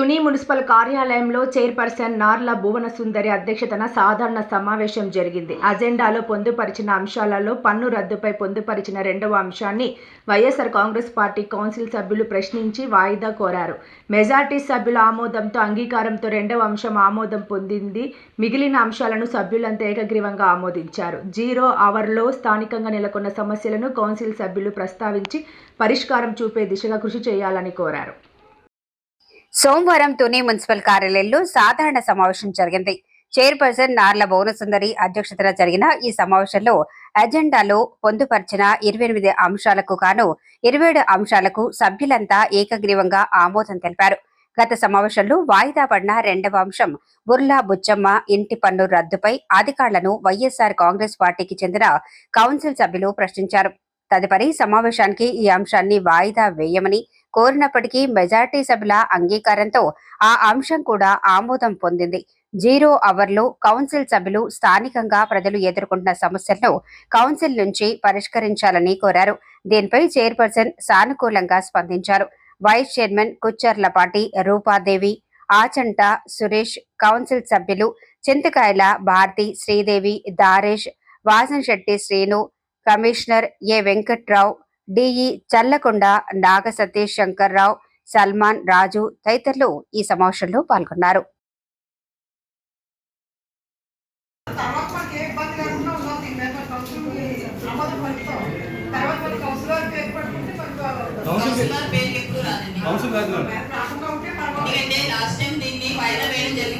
Tuni municipal కార్యాలయంలో chairperson Narla Bhuvana Sundari అధ్యక్షతన సాధారణ సమావేశం జరిగింది. అజెండాలో పొందుపరిచిన అంశాలలో పన్ను రద్దుపై పొందుపరిచిన రెండవ అంశాన్ని వైఎస్ఆర్ కాంగ్రెస్ పార్టీ కౌన్సిల్ సభ్యులు ప్రశ్నించి వాయిదా కోరారు. మెజార్టీ సభ్యుల ఆమోదంతో అంగీకారంతో రెండవ అంశం ఆమోదం పొందింది. మిగిలిన అంశాలను సభ్యులంతా ఏకగ్రీవంగా ఆమోదించారు. జీరో అవర్లో స్థానికంగా నెలకొన్న సమస్యలను కౌన్సిల్ సభ్యులు ప్రస్తావించి పరిష్కారం చూపే దిశగా కృషి చేయాలని కోరారు. సోమవారం తుని మున్సిపల్ కార్యాలయంలో సాధారణ సమావేశం జరిగింది. చైర్పర్సన్ నార్ల భువనసుందరి అధ్యక్షతన జరిగిన ఈ సమావేశంలో అజెండాలో పొందుపరిచిన ఇరవై ఎనిమిది అంశాలకు గాను ఇరవై ఏడు అంశాలకు సభ్యులంతా ఏకగ్రీవంగా ఆమోదం తెలిపారు. గత సమావేశంలో వాయిదా పడిన రెండవ అంశం బుర్లా బుచ్చమ్మ ఇంటి పన్ను రద్దుపై అధికారులను వైఎస్ఆర్ కాంగ్రెస్ పార్టీకి చెందిన కౌన్సిల్ సభ్యులు ప్రశ్నించారు. తదుపరి సమావేశానికి ఈ అంశాన్ని వాయిదా వేయమని కోరినప్పటికీ మెజార్టీ సభ్యుల అంగీకారంతో ఆ అంశం కూడా ఆమోదం పొందింది. జీరో అవర్లో కౌన్సిల్ సభ్యులు స్థానికంగా ప్రజలు ఎదుర్కొంటున్న సమస్యలను కౌన్సిల్ నుంచి పరిష్కరించాలని కోరారు. దీనిపై చైర్పర్సన్ సానుకూలంగా స్పందించారు. Vice chairman Kuccharlapati Rupadevi Achanta Suresh council సభ్యులు Chintakayala Bharati Sridevi Daresh Vasamsetti Srinu commissioner A Venkatrao DE Challakonda Naga Satish Shankarrao Salman Raju తదితరులు ఈ సమావేశంలో పాల్గొన్నారు.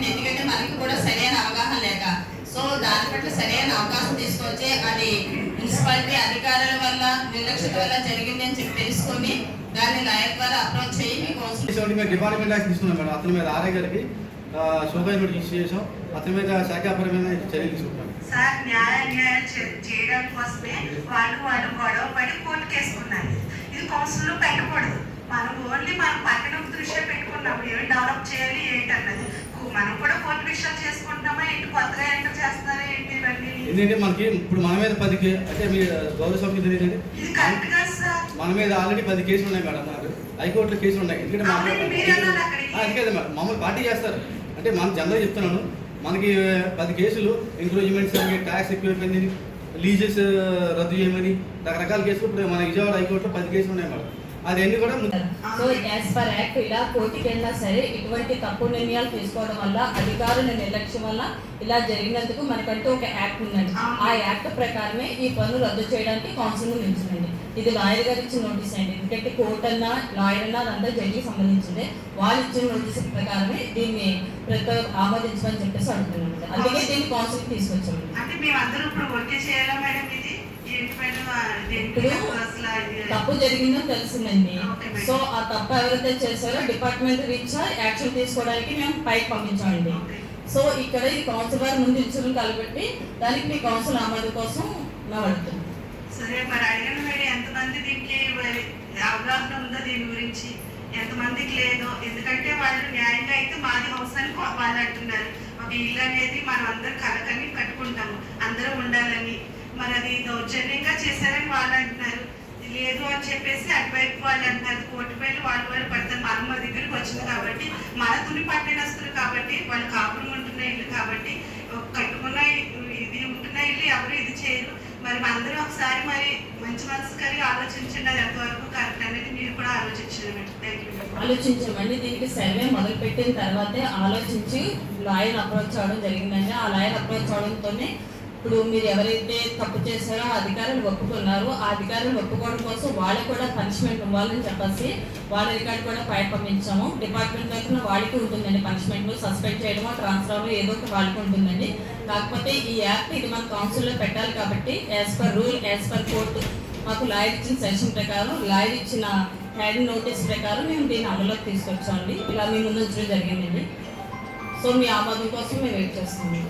ఎందుకంటే మనకి కూడా సరైన అవగాహన సో దాని పట్ల సరైన అవకాశం తీసుకొచ్చి అది మున్సిపాలిటీ అధికారుల వల్ల నిర్లక్ష్యత వల్ల జరిగింది అని చెప్పి తెలుసుకొని దాన్ని లాయర్ ద్వారా అప్రోచ్ చేయి మీ కౌన్సిల్ సెవెంటీ మీద డిపార్ట్మెంట్ యాక్ట్ తీసుకున్నాం మేడం. అతని మీద ఆర్ఐ గారికి షోకాయ నోటీస్ ఇష్యూ చేసాం అతని మీద శాఖాపరమైన చర్యలు తీసుకుంటాం సార్ న్యాయ న్యాయం చేయడం కోసమే వాళ్ళు వాళ్ళు గొడవ పడి కోర్టు కేసుకున్నారు ఇది కౌన్సిల్లో పెట్టకూడదు. మనం ఓన్లీ మనం పట్టణం దృష్ట్యా పెట్టుకున్నాం. ఏమి డెవలప్ చేయాలి ఏంటి అన్నది కు- మనం కూడా కోర్టు విషయాలు చేసుకుంటామా ఏంటి కొత్తగా ఎందుకంటే మనకి ఇప్పుడు మన మీద పది కే అంటే మీ గౌరవ సభ్యులు తెలియదండి మన మీద ఆల్రెడీ పది కేసులు ఉన్నాయి మేడం మనకు హైకోర్టులో కేసులు ఉన్నాయి. ఎందుకంటే మా అవునండి, మీరు అన్నారు అక్కడికి. అది కదా మేడం. మమ్మల్ని పార్టీ చేస్తారు. అంటే మన జనరల్ చెప్తున్నాను. మనకి పది కేసులు ఎంక్రోచ్మెంట్స్ ట్యాక్స్ ఎక్కువైపోయింది లీజెస్ రద్దు చేయమని రకరకాల కేసులు ఇప్పుడు మన విజయవాడ హైకోర్టులో పది కేసులు ఉన్నాయి మేడం. అది అన్ని కూడా ముందు సో యాజ్ పర్ యాక్ట్ ఇలా కోర్టుకి వెళ్ళినా సరే ఇటువంటి తప్పు నిర్ణయాలు తీసుకోవడం వల్ల అధికారుల నిర్లక్ష్యం వల్ల ఇలా జరిగినందుకు మనకంటూ ఒక యాక్ట్ ఉందండి. ఆ యాక్ట్ ప్రకారమే ఈ పన్ను రద్దు చేయడానికి కౌన్సిల్ నిలిచిందండి. ఇది లాయర్ గారు ఇచ్చిన నోటీస్ అండి. ఎందుకంటే కోర్ట్ అన్నా లాయర్ అన్నా అదంతా జడ్జికి సంబంధించింది. వాళ్ళు ఇచ్చిన నోటీస్ ప్రకారమే దీన్ని ప్రతి ఆమోదించమని చెప్పేసి అడుగుతున్నాం అందుకే దీన్ని కౌన్సిల్ తీసుకొచ్చామండి. అంటే మేమందరూ ఇప్పుడు చేయాలా మేడం ఇది? ఇది- తప్పు జరిగిందని తెలిసిందండి. సో ఆ తప్పు ఎవరైతే చేశారో డిపార్ట్మెంట్ రీత్యా యాక్షన్ తీసుకోవడానికి మేము పైకి పంపించామండి. సో ఇక్కడ ఈ కౌన్సిల్ వారు ముందు ఇచ్చిన కాబట్టి దానికి మీ కౌన్సిల్ ఆమోదం కోసం మేము అడుగుతున్నాం సరే మరి అడిగిన మేడం ఎంతమంది దీనికి మరి అవగాహన ఉందో దీని గురించి. ఎంతమందికి లేదో. ఎందుకంటే వాళ్ళు న్యాయంగా అయితే మాది హౌస్ అని వాళ్ళు అంటున్నారు ఒక ఇల్లు అనేది మనం అందరం కలకని కట్టుకుంటాము అందరం ఉండాలని మరి అది దౌర్జన్యంగా చేశారని వాళ్ళు అంటున్నారు. లేదు అని చెప్పేసి అటువైపు వాళ్ళు అంటున్నారు. కోర్టు పైన వాళ్ళు వాళ్ళు పడతారు మనం మా దగ్గరికి వచ్చింది కాబట్టి మన తుని పట్టణస్తులు కాబట్టి వాళ్ళు కాపురం ఉంటున్న ఇల్లు కాబట్టి కట్టుకున్న ఇది ఉంటున్న ఇల్లు ఎవరు ఇది చేయరు. మరి అందరూ ఒకసారి మరి మంచి మనసు కలిగి ఆలోచించండి. అది ఎంతవరకు కరెక్ట్ అనేది మీరు కూడా ఆలోచించండి. థ్యాంక్ ఆలోచించామండి దీనికి సర్వే మొదలు పెట్టిన తర్వాతే ఆలోచించి లాయర్ అప్రోచ్ అవ్వడం జరిగిందండి. ఆ లాయర్ అప్రోచ్ అవడంతోనే ఇప్పుడు మీరు ఎవరైతే తప్పు చేశారో అధికారులు ఒప్పుకున్నారో. ఆ అధికారులు ఒప్పుకోవడం కోసం వాళ్ళకి కూడా పనిష్మెంట్ ఇవ్వాలని చెప్పేసి వాళ్ళ రికార్డు కూడా పై పంపించాము. డిపార్ట్మెంట్ తరఫున వాళ్ళకి ఉంటుందండి పనిష్మెంట్ సస్పెండ్ చేయడమో ట్రాన్స్ఫర్ ఏదో ఒక వాళ్ళకి ఉంటుందండి. కాకపోతే ఈ యాక్ట్ ఇది మన కౌన్సిల్లో పెట్టాలి కాబట్టి as per rule as per court మాకు లాయర్ ఇచ్చిన సెషన్ ప్రకారం లాయర్ ఇచ్చిన హ్యాండ్ నోటీస్ ప్రకారం మేము దీన్ని అమలులోకి తీసుకొచ్చామండి. ఇలా మీ ముందు జరిగిందండి. సో మీ ఆమోదం కోసం మేము వెయిట్ చేస్తున్నాం.